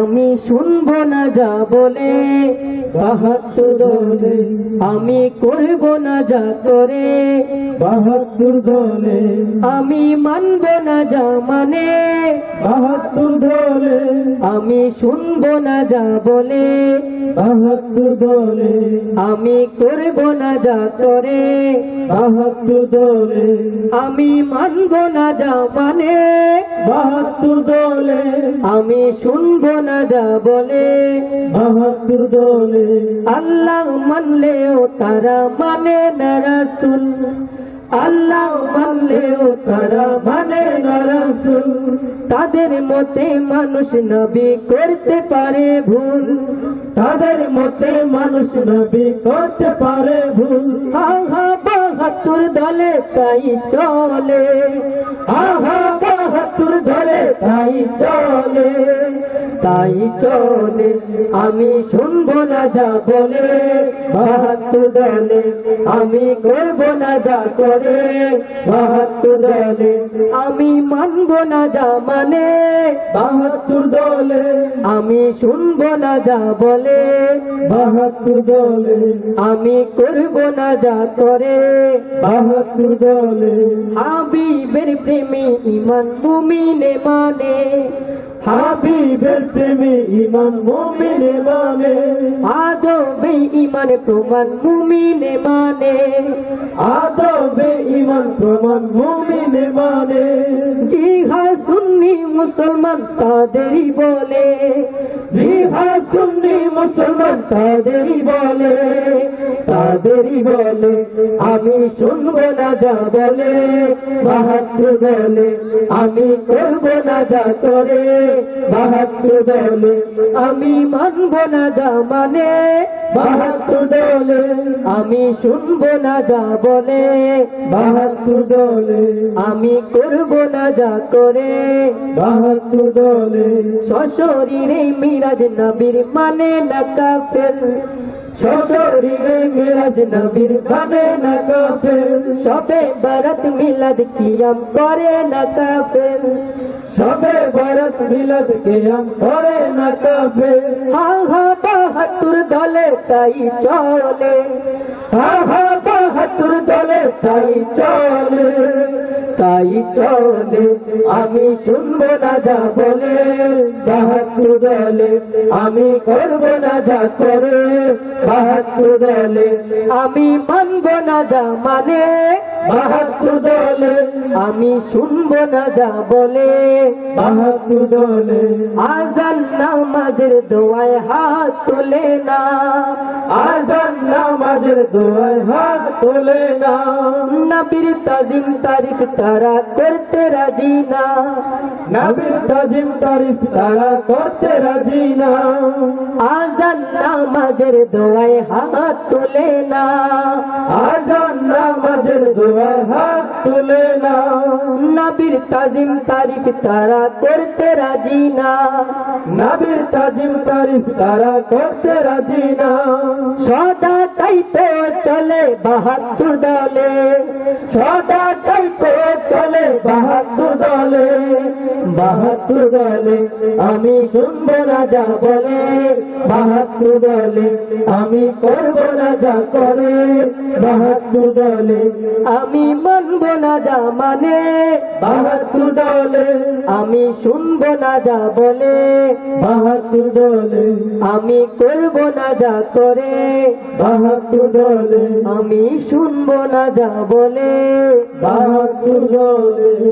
আমি শুনব না যা বলে। বাহাত্তর দলে আমি করব না যা করে। বাহাত্তর দলে আমি মানব না যা মানে। বাহাত্তর দলে আমি শুনব না যা বলে। বাহাত্তর দলে আমি করব না যা করে। বাহাত্তর দলে আমি মানব না যা মানে। বাহাত্তর দলে আমি শুনব না যা বলে। বাহাত্তর দলে আল্লাহ মানলেও তারা মানে না আল্লাহ মানলেও তারা মানে না তাদের মতে মানুষ নবী করতে পারে ভুল। তাদের মতে মানুষ নবী করতে পারে ভুল। আহা বাহাত্তর দলে তাই চলে। আহা বাহাত্তর দলে তাই চলে। তাই চলে আমি শুনব না যা বলে বাহাত্তর দলে আমি করব না যা করে বাহাত্তর দলে আমি মানবো না যা মানে বাহাত্তর দলে আমি শুনব না যা বলে বাহাত্তর দলে আমি করব না যা করে বাহাত্তর দলে হাবিবের প্রেমী ইমান মুমিনে মানে হাবিবের প্রেমে ইমান মোমিনে মানে আদবে ইমান প্রমাণ মুমিনে মানে আদবে ইমান প্রমাণ মোমিনে মানে জিহা সুন্নি মুসলমান তাদেরই বলে। জিহা সুন্নি মুসলমান তাদেরই বলে। তাদেরই বলে আমি শুনব না যা বলে। বাহাত্তর বলে আমি করব না যা করে। বাহাত্তর বলে আমি মানবো না যা মানে। বাহাত্তর দলে আমি শুনব না যা বলে। বাহাত্তর দলে আমি করব না যা করে। বাহাত্তর দলে সশরীরে মিরাজ নবীর মানে না কাফের। সশরীরে মিরাজ নবীর গানে না কাফের। সবে বরত মিলাদ কিয়াম করে না কাফের। সবে ভরত মিলদ কেয়াম করে না কাফের হা হা দলে তাই চলে। হা হা দলে তাই চলে। তাই চলে। আমি শুনব না যা বলে। বাহাত্তর দলে আমি করব না যা করে। বাহাত্তর দলে আমি মানবো না যা মানে। বাহাত্তর দলে আমি শুনব না যা বলে। দলে। আজান নামাজের দোয়ায় হাত তোলে না। আজান নামাজের দোয়ায় হাত তোলে না নবীর তাজিম তারিফ তারা করতে রাজি না নবীর তাজিম তারিফ তারা করতে রাজি না আজান নামাজের দোয়ায় হাত তোলে না আজান নামাজের দোয়ায় হাত তোলে না নবীর তাজিম তারিফ তারা করতে রাজি না নবীর তাজিম তারিফ তারা করতে রাজি না সদা তাই চলে বাহাত্তর দলে। সদা তাই তো চলে বাহাত্তর দলে। বাহাত্তর দলে আমি শুনব রাজা বলে। বাহাত্তর দলে আমি করব যা করে। বাহাত্তর দলে আমি মানবো রাজা মানে বাহাত্তর দলে। আমি শুনব না যা বলে। বাহাত্তর দলে। আমি করব না যা করে। বাহাত্তর দলে। আমি শুনব না যা বলে। বাহাত্তর দলে।